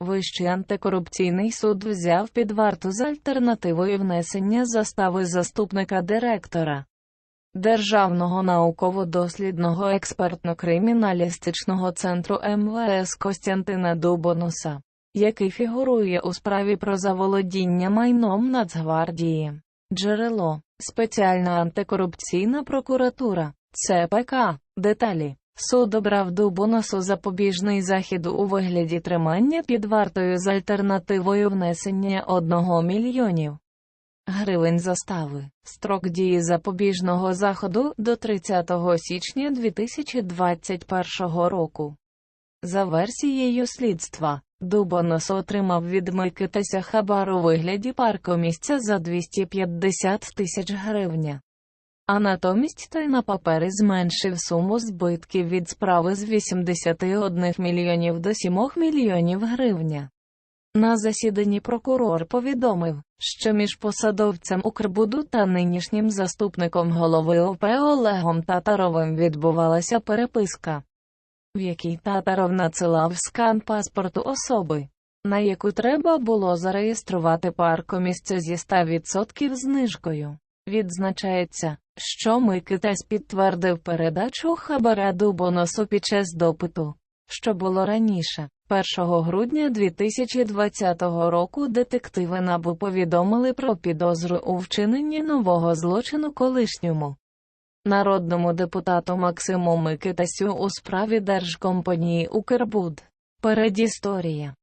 Вищий антикорупційний суд взяв під варту з альтернативою внесення застави заступника директора Державного науково-дослідного експертно-криміналістичного центру МВС Костянтина Дубонуса, який фігурує у справі про заволодіння майном Нацгвардії. Джерело Спеціальна антикорупційна прокуратура ЦПК. Деталі Суд обрав Дубоносу запобіжний захід у вигляді тримання під вартою з альтернативою внесення 1 мільйонів гривень застави. Строк дії запобіжного заходу до 30 січня 2021 року. За версією слідства, Дубонос отримав від Микитася хабар у вигляді паркомісця за 250 тисяч гривня. А натомість той на папері зменшив суму збитків від справи з 81 мільйонів до 7 мільйонів гривня. На засіданні прокурор повідомив, що між посадовцем Укрбуду та нинішнім заступником голови ОП Олегом Татаровим відбувалася переписка, в якій Татаров надсилав скан паспорту особи, на яку треба було зареєструвати паркомісце зі 100% знижкою. Відзначається, що Микитась підтвердив передачу хабаря Дубоносу під час допиту, що було раніше. 1 грудня 2020 року детективи НАБУ повідомили про підозру у вчиненні нового злочину колишньому народному депутату Максиму Микитасю у справі держкомпанії Укрбуд. Передісторія